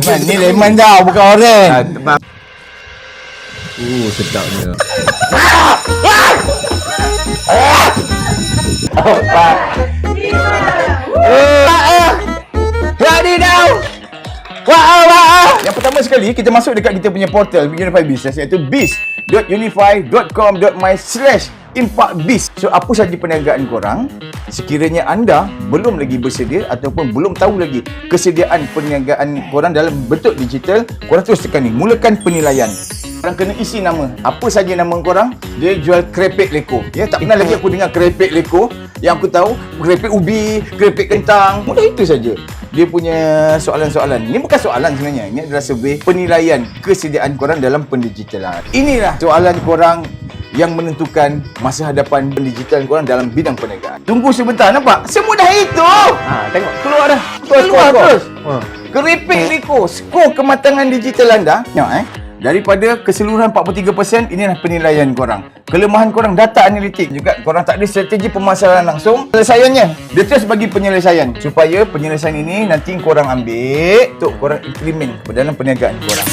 Man, ni lemon tau, bukan. Ah, tebal. Uh, sedapnya. Jadi dah. Wah, wah. Yang pertama sekali kita masuk dekat kita punya portal Unify Business iaitu biz.unify.com.my slash impactbiz. So apa sahaja perniagaan korang sekiranya anda belum lagi bersedia ataupun belum tahu lagi kesediaan perniagaan korang dalam bentuk digital, korang terus tekan ni, mulakan penilaian. Korang kena isi nama. Apa saja nama korang? Dia jual krepek leko. Ya, tak pernah lagi aku dengar krepek leko. Yang aku tahu, krepek ubi, krepek kentang. Mudah itu saja. Dia punya soalan-soalan. Ini bukan soalan sebenarnya. Ini adalah survey penilaian kesediaan korang dalam pendigitalan. Inilah soalan korang yang menentukan masa hadapan pendigital korang dalam bidang perniagaan. Tunggu sebentar, nampak? Semudah itu! Ha, tengok keluar dah. Terus, keluar terus. Ha. Keripik Liko, skor kematangan digital anda. Tengok eh. Daripada keseluruhan 43%, inilah penilaian korang. Kelemahan korang data analitik juga. Korang tak ada strategi pemasaran langsung. Penyelesaiannya, dia terus bagi penyelesaian. Supaya penyelesaian ini nanti korang ambil untuk korang implement dalam perniagaan korang.